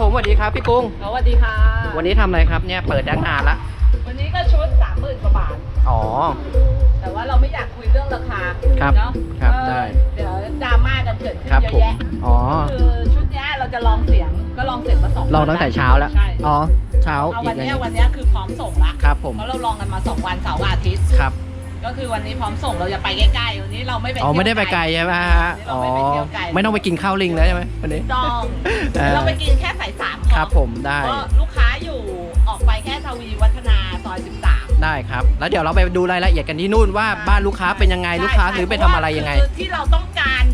ผมสวัสดีครับพี่กุ้ง สวัสดีค่ะ วันนี้ทำอะไรครับเนี่ยเปิดดังนานละ วันนี้ก็ชุดสามหมื่นกว่าบาท อ๋อ แต่ว่าเราไม่อยากคุยเรื่องราคาครับเนาะครับเออได้ เดี๋ยวดราม่ากันเกิดขึ้นครับเยอะผมแยะอ๋อ คือชุดเนี้ยเราจะลองเสียงก็ลองเสียงมาสองลองตั้งแต่เช้าแล้ว ใช่อ๋อ เช้าเอาอีวักนเลยเนี้ยวันเนี้ยคือพร้อมส่งละครับผม เพราะเราลองกันมาสองวันเสาร์อาทิตย์ ครับ ก็คือวันนี้พร้อมส่งเราจะไปใกล้ๆวันนี้เราไม่ไปอ๋อเที่ยวไม่ได้ไปไกลใช่ไหมฮะเราอ๋อไม่ไปเที่ยวไกลไม่ต้องไปกินข้าวลิงแล้วใช่ไหมวันนี้ต้องเออเราไปกินแค่สายสามพอครับผมได้ก็ลูกค้าอยู่ออกไปแค่ทวีวัฒนาซอย13 ได้ครับ แล้วเดี๋ยวเราไปดูรายละเอียดกันที่นู่นว่าบ้านลูกค้าเป็นยังไงลูกค้าซื้อไปทำอะไรยังไงคือที่เราต้องการ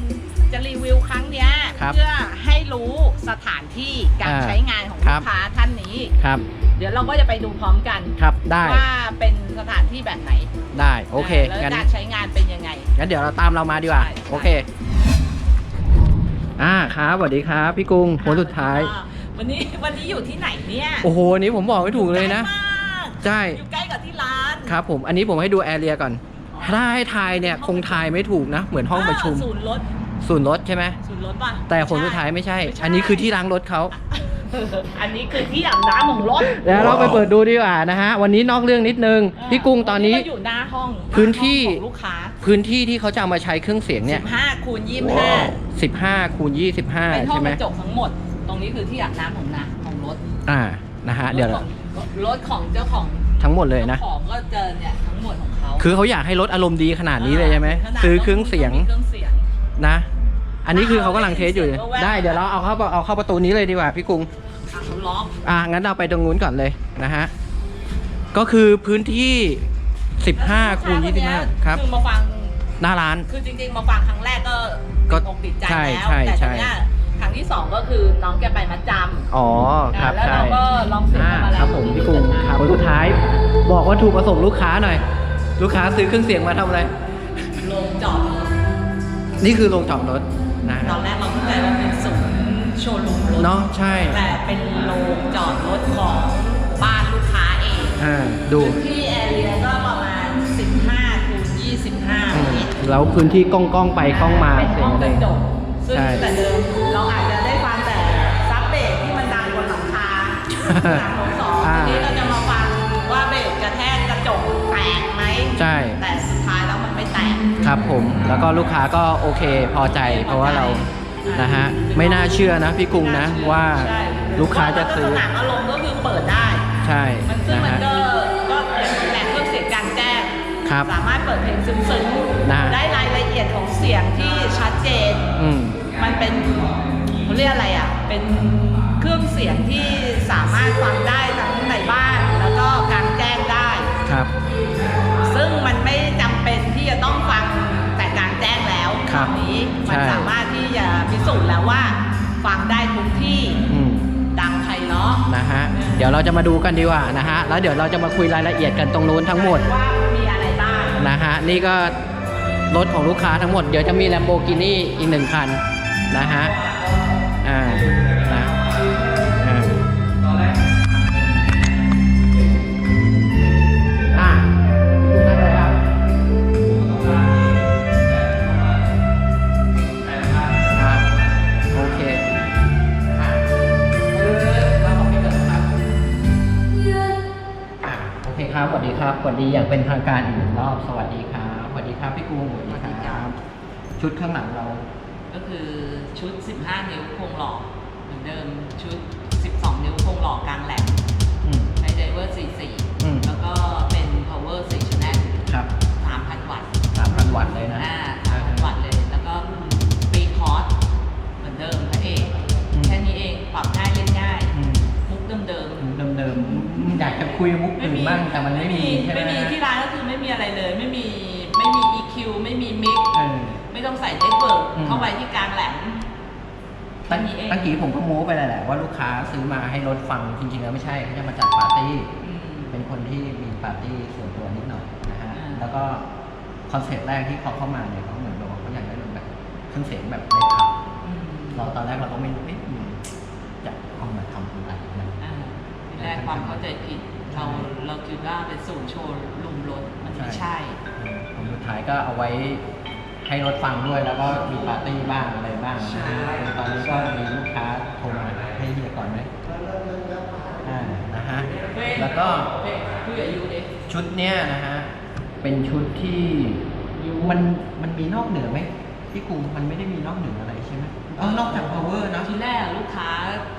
จะรีวิวครั้งเนี้ยครับเพื่อให้รู้สถานที่การอ่าใช้งานของครัลูบ กค้าท่านนี้ ครับเดี๋ยวเราก็จะไปดูพร้อมกันครับได้ว่าเป็นสถานที่แบบไหนได้โอเคแล้วงั้น การใช้งานเป็นยังไง งั้นเดี๋ยวเราตามเรามาดีกว่า ใช่ โอเค อ่าครับสวัสดีครับ พี่กุ้งผลสุดท้ายอ่วันนี้วันนี้อยู่ที่ไหนเนี่ยโอ้โหอันนี้ผมบอกไม่ถูกเลยนะ ใกมากใช่ อยู่ใกล้กับที่ร้านครับผม อันนี้ผมให้ดูแอเรียก่อน ถ้าให้ทายเนี่ย คงทายไม่ถูกนะ เหมือนห้องประชุมอ่าศูนย์รถ ศูนย์รถใช่ไหมศูนย์รถป่ะแต่ผลสุดท้ายไม่ใช่ อันนี้คือที่ล้างรถเขาอันนี้คือที่อาบน้ำของรถแล้วเราไปเปิดดูดีกว่านะฮะ วันนี้นอกเรื่องนิดนึง พี่กุ้งตอนนี้เราอยู่หน้าห้องพื้นที่หาห้องของลูกค้าพื้นที่ที่เขาจะเอามาใช้เครื่องเสียงเนี่ย15คูณ15คูณ25เป็น25ห้อใช่งไหมกระจกทั้งหมด ตรงนี้คือที่อาบน้ำของนาของรถ อ่า นะฮะ เดี๋ยวรถของรถของเจ้าของทั้งหมดเลยนะจ้าของก็เจอเนี่ยทั้งหมดของเขาคือเขาอยากให้รถอารมณ์ดีขนาดนี้เลยใช่ไหมขนาดซื้อเครื่องเสียงมีเครื่องเสียงนะ อันนี้คือเขากำลังเทสอยู่เอาไว้ได้เดี๋ยวเราเอาเข้าเอาเข้าประตูนี้เลยดีกว่าพี่กุ้งอะเขาล็อกอะงั้นเราไปตรงนู้นก่อนเลยนะฮะก็คือพื้นที่ 15คูณแล้วลูกา25ครับคือมาฟังหน้าร้าน คือจริงๆมาฟังครั้งแรกก็ก็ติดอกติดใจใช่แล้วใช่แต่ใช่ทีเนี้ยครั้งที่สองก็คือน้องแกไปมัดจำอ๋อครับแล้วใช่เราก็ลองเสียงอ่ามาแล้วครับผมพี่กุ้งครับคนสุดท้าย บอกว่าถูกประสงค์ลูกค้าหน่อย ลูกค้าซื้อเครื่องเสียงมาทำอะไรลงจอดรถนี่คือโรงจอดรถ นะตอนแรกเราเข้าใจว่าเป็นศูนย์โชว์รูมรถเนาะใช่ แต่เป็นโรงจอดรถของบ้านลูกค้าเองอ่าดูพื้นที่แอเรียก็ประมาณ 15คูณ25อืมเมตรแล้วพื้นที่กล้องกล้องๆไปกล้องมาเป็นเสียห้งองกเลระยจกซึ่งใช่แต่เดิมเราอาจจะได้ฟังแต่ซับเบสที่มันดังบนหลังคาหลังของสองอ่าทีนี้เราจะมาฟังว่าเบสกระแทกกระจกแตกไหมใช่ ครับผมแล้วก็ลูกค้าก็โอเคพอใจ เพราะว่าเรานะฮะไม่น่าเชื่อนะพี่กุ้งนะว่าใช่ลูกค้าจะซื้อลักษณะอารมณ์ก็คือเปิดได้ ใช่มันซึ่งนะมันฮะ ก็ก็เป็นแบบเครื่องเสียงกลารแจ้งครับสามารถเปิดเพลงซึ้งนะ ๆได้รายละเอียดของเสียงที่ชัดเจน อืม มันเป็นเขาเรียกอะไรอะ เป็นเครื่องเสียงที่สามารถฟังได้ทั้งในบ้านแล้วก็กลางแจ้งได้ ครับ ตอนนี้มันใช่สามารถที่จะพิสูจน์แล้วว่าฟังได้ทุกที่อืมดังไพเราะนะฮะเดี๋ยวเราจะมาดูกันดีกว่านะฮะแล้วเดี๋ยวเราจะมาคุยรายละเอียดกันตรงนู้นทั้งหมดว่ามีอะไรบ้างนะฮะนี่ก็รถของลูกค้าทั้งหมดเดี๋ยวจะมี Lamborghini อีกหนึ่งคันนะฮะอ่านะ เคครับสวัสดีครับสวัสดีอย่างเป็นทางการอีกหนึ่งรอบ สวัสดีครับสวัสดีครับพี่กุ้งสวัสดีครับ ชุดข้างหลังเรา ก็คือชุด 15 นิ้วโครงหลอกเหมือนเดิมชุด 12 นิ้วโครงหลอกกลางแหลมอืมใช้ไดเวอร์อืม44 มันไม่มีใช่ไหมไม่มีที่ร้านก็คือไม่มีอะไรเลย ไม่มีไม่มี EQ ไม่มีมิกเออ ไม่ต้องใส่เน็ตเวิร์กอืม เข้าไปที่กลางแหลม ตั้งแค่นี้เอง ตั้งกี้ผมก็โม้ไปแล้วแหละว่าลูกค้าซื้อมาให้รถฟังจริงๆแล้วไม่ใช่เขาจะมาจัดปาร์ตี้ อืม เป็นคนที่มีปาร์ตี้ส่วนตัวนิดหน่อยนะฮะ อ่า แล้วก็คอนเซ็ปต์แรกที่เขาเข้ามาเนี่ยเขาเหมือนแบบว่าเขาอยากได้รถแบบเครื่องเสียงแบบในผับอืมเราตอนแรกเราก็ไม่รู้เอ๊ะมันจะเอามาทำอะไรนะ อ่าทีแรกความเข้าใจผิด เราเราคิดว่าเป็นศูนย์โชว์ลุมรถมันไม่ใช่ผลสุดท้ายก็เอาไว้ให้รถฟังด้วยแล้วก็มีปาร์ตี้บ้างอะไรบ้างนะฮะตอนนี้ก็มีลูกค้าโทรมาให้เฮียก่อนไหมอ่านะฮะแล้วก็ผู้อายุเด็กชุดเนี้ยนะฮะเป็นชุดที่มันมันมีนอกเหนือไหมพี่กรุงมันไม่ได้มีนอกเหนืออะไรใช่ไหมเออนอกจาก power เนอะ ทีแรกลูกค้า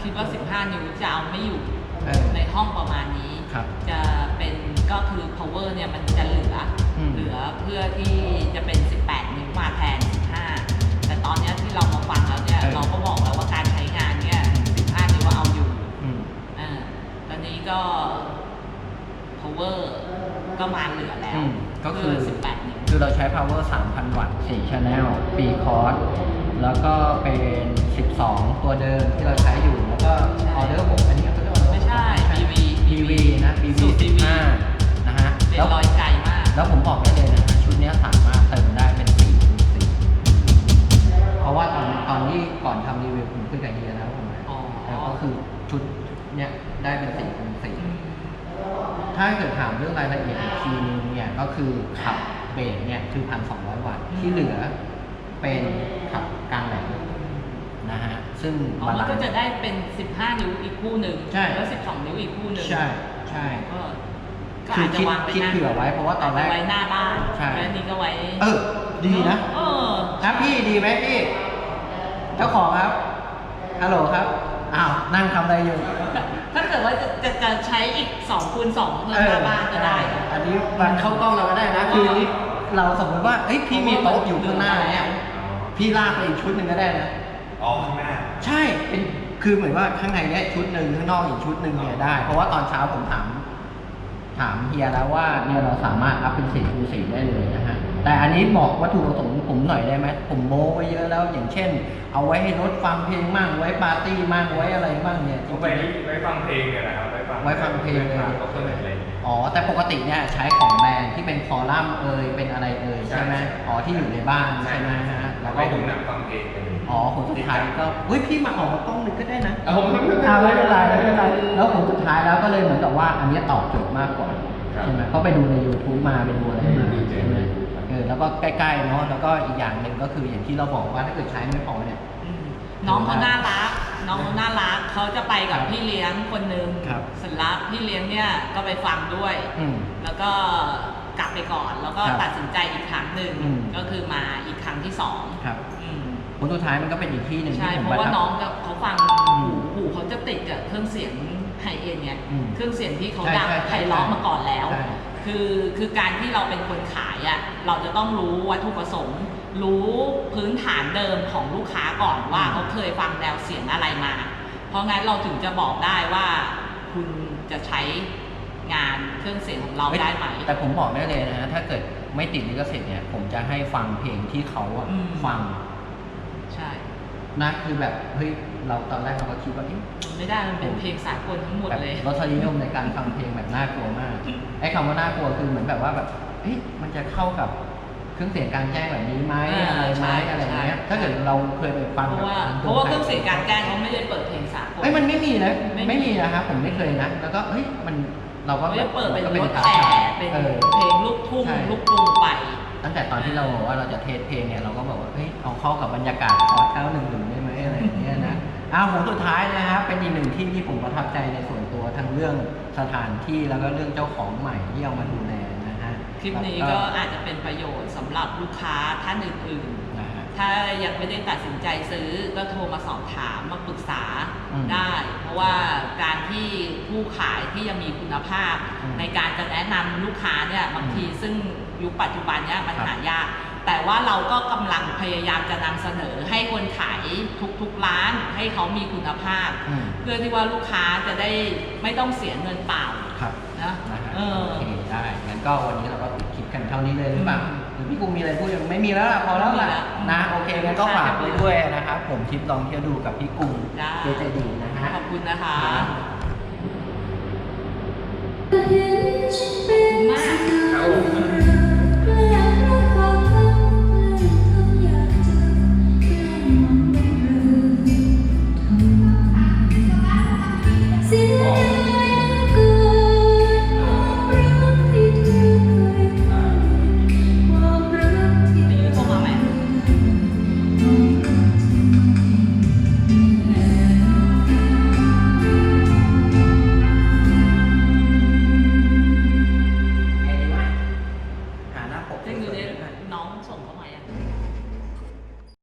คิดว่า 15 นิ้วจะเอาไม่อยู่เออ ในห้องประมาณนี้ ครับจะเป็นก็คือ power เนี่ยมันจะเหลืออมเหลือเพื่อที่จะเป็น 18 นิ้วมาแทน 15 แต่ตอนเนี้ยที่เรามาฟังแล้วเนี่ยเราก็บอกแล้วว่าการใช้งานเนี่ย 15 นิ้วเอาอยู่อืมอ่าตอนนี้ก็ power ก็มาเหลือแล้ว อืมก็คือ เพื่18 นิ้วคือเราใช้ power 3,000 วัตต์4 channel ปีคอร์สแล้วก็เป็น 12 ตัวเดิมที่เราใช้อยู่ แล้วก็ BV นะ BV สูตร BV 15นะฮะเป็นแล้วรอยไกลมาก แล้วผมบอกได้เลยนะฮะชุดเนี้ยสามารถเติมได้เป็น4คูณ4เพราะว่าตอนตอนที่ก่อนทำรีวิวผมคุยกับเฮียแล้วผมอ๋อ แล้วก็คือชุดเนี้ยได้เป็น4คูณ4ถ้าเกิดถามเรื่องรายละเอียดอีกทีนึงเนี่ยก็คือขับเบสเนี่ยคือพันสองร้อยวัตต์ที่เหลือเป็นขับกลางแหลมนะฮะ ซึ่งอ๋อบามันลานก็ซ์จะได้เป็น 15 นิ้วอีกคู่หนึ่งใช่ แล้ว 12 นิ้วอีกคู่หนึ่งใช่ใช่ ก็ก็คืออาจจะคิดวางไปคิดหน้าเผื่อไว้เพราะว่าตอนแรกไว้หน้าบ้านใช่ แล้วอันนี้ก็ไว้เออ ดีนะ เออครับพี่ดีไหมพี่ เจ้าของครับ ฮัลโหลครับ อ้าว นั่งทำอะไรอยู่ถ้าเกิดว่าจะจะจะใช้อีก2คูณ2เพื่อหน้าบ้านก็ได้อันนี้มันเข้ากล้องเราก็ได้นะ คือนี่เราสมมติว่า เอ้ย พี่มีโต๊ะอยู่ข้างหน้าเนี่ย พี่ลากไปอีกชุดหนึ่งก็ได้นะ อ๋อข้างหน้า ใช่เป็นคือเหมือนว่าข้างในเนี่ยชุดหนึ่งข้างนอกอีกชุดหนึ่งเนี่ยได้ เพราะว่าตอนเช้าผมถามถามเฮียแล้วว่าเนี่ยเราสามารถอัพเป็นสี่คูณสี่ได้เลยนะฮะ แต่อันนี้บอกวัตถุประสงค์ผมหน่อยได้ไหมผมโม้ไว้เยอะแล้วอย่างเช่น เอาไว้ให้รถฟังเพลงมั่งไว้ปาร์ตี้มั่งไว้อะไรมั่งเนี่ยจก็ริงไปๆไว้ฟังเพลงเนี่ยแหละครับไว้ฟังไว้ฟังเพลงเลย ก็เพื่อนอะไรอย่างเงี้ยอ๋อแต่ปกติเนี่ยใช้ของแบรนด์ที่เป็นคอลัมน์เอยเป็นอะไรเอยใช่ไหมใช่อ๋อที่อยู่ในบ้านใช่ไหมฮะแล้วก็ไปดูหนังฟังเพลงกัน อ๋อผลสุดท้ายก็เฮ้ยพี่มาออกมากล้องหนึ่งก็ได้นะเอาผมไม่เป็นไรอ่าไม่เป็นไรไม่เป็นไรแล้วผลสุดท้ายแล้วก็เลยเหมือนกับว่าอันเนี้ยตอบโจทย์มากกว่าครับใช่ไหมเพราะไปดูใน YouTube มาไปดูอะไรมาดีเจใช่ไหมดีครับเออแล้วก็ใกล้ๆเนาะแล้วก็อีกอย่างหนึ่งก็คืออย่างที่เราบอกว่าถ้าเกิดใช้ไม่พอเนี่ยอืมน้องเขาน่ารัก น้องเขาน่ารักเขาจะไปกับพี่เลี้ยงคนหนึ่งครับเสร็จแล้วพี่เลี้ยงเนี่ยก็ไปฟังด้วยอืมแล้วก็กลับไปก่อนแล้วก็ครับตัดสินใจอีกครั้งหนึ่งอืมก็คือมาอีกครั้งที่สองครับอืม ผลสุดท้ายมันก็เป็นอีกที่หนึ่งใช่ที่ผมเพราะว่าประทับ น้องจะเขาฟังอืหูมหูเขาจะติดกับเครื่องเสียงไฮเอ็นเนี่ยอืมเครื่องเสียงที่เขาใช่ดังใช่ไพเราะมาก่อนแล้ว ใช่ คือคือการที่เราเป็นคนขายอะเราจะต้องรู้วัตถุประสงค์ รู้พื้นฐานเดิมของลูกค้าก่อนว่าเขาเคยฟังแนวเสียงอะไรมา เพราะงั้นเราถึงจะบอกได้ว่าคุณจะใช้งานเครื่องเสียงของเราได้ไหม แต่ผมบอกได้เลยนะฮะถ้าเกิดไม่ติดลิขสิทธิ์เนี่ย ผมจะให้ฟังเพลงที่เขาอะอืมฟังใช่ นะคือแบบเฮ้ยเราตอนแรกเราก็คิดว่าเอ๊ะมันไม่ได้มันเป็นเพลงสากลทั้งหมดแบบเลยรสนิยมในการฟังเพลงแบบน่ากลัวมากไอ้คำว่าน่ากลัวคือเหมือนแบบว่าแบบเฮ้ยมันจะเข้ากับเครื่องเสียงกลารแจ้งแบบนี้ไหมอ่าอะไรไหมใช่อะไรอย่างเงี้ยใช่ถ้าเกิดเราเคยไปฟังเพแบบราะว่าเพราะว่าเครื่องเสียงกลารแจ้งเขาไม่ได้เปิดเพลงสากลเอ้ยมันไม่มีนะไม่มีไม่มีนะครับผมไม่เคยนะแล้วก็เฮ้ยมันเราก็เขาแบจะบเปิดเป็นก็รถท้าแต่ทายเป็นเออเพลงลูกทุ่งใช่ลูกกรุงไป ตั้งแต่ตอนที่เราบอกว่าเราจะเทสเพลงเนี่ยเราก็บอกว่าเฮ้ยเอาเข้ากับบรรยากาศคอร์สเก้าหนึ่งหนึ่งได้ไหมอะไรอย่างเงี้ยนะอ้าวผมสุดท้ายนะครับเป็นอีกหนึ่งที่ที่ผมประทับใจในส่วนตัวทั้งเรื่องสถานที่แล้วก็เรื่องเจ้าของใหม่ที่เอามาดูแลนะฮะคลิปนี้ก็อาจจะเป็นประโยชน์สำหรับลูกค้าท่านอื่นๆ ถ้ายังไม่ได้ตัดสินใจซื้อก็โทรมาสอบถามมาปรึกษาอืมได้ เพราะว่าการที่ผู้ขายที่ยังมีคุณภาพอืมในการจะแนะนำลูกค้าเนี่ยบางทีซึ่งยุคปัจจุบันเนี่ยมันครับหายาก แต่ว่าเราก็กำลังพยายามจะนำเสนอให้คนขายทุกๆร้านให้เขามีคุณภาพอืมเพื่อที่ว่าลูกค้าจะได้ไม่ต้องเสียเงินเปล่าครับนะนะฮะเออโอเคได้งั้นก็วันนี้เราก็ปิดคลิปกันเท่านี้เลยหรือเปล่าอืมหรือพี่ กุ้งมีอะไรพูดยังไม่มีแล้วล่ะพอแล้วล่ะไม่มีแล้วนะโอเคงั้นก็ฝากไว้ด้วยนะครับผมทริปลองเที่ยวดูกับพี่กุ้งได้เจเจดีนะฮะขอบคุณนะคะครับ The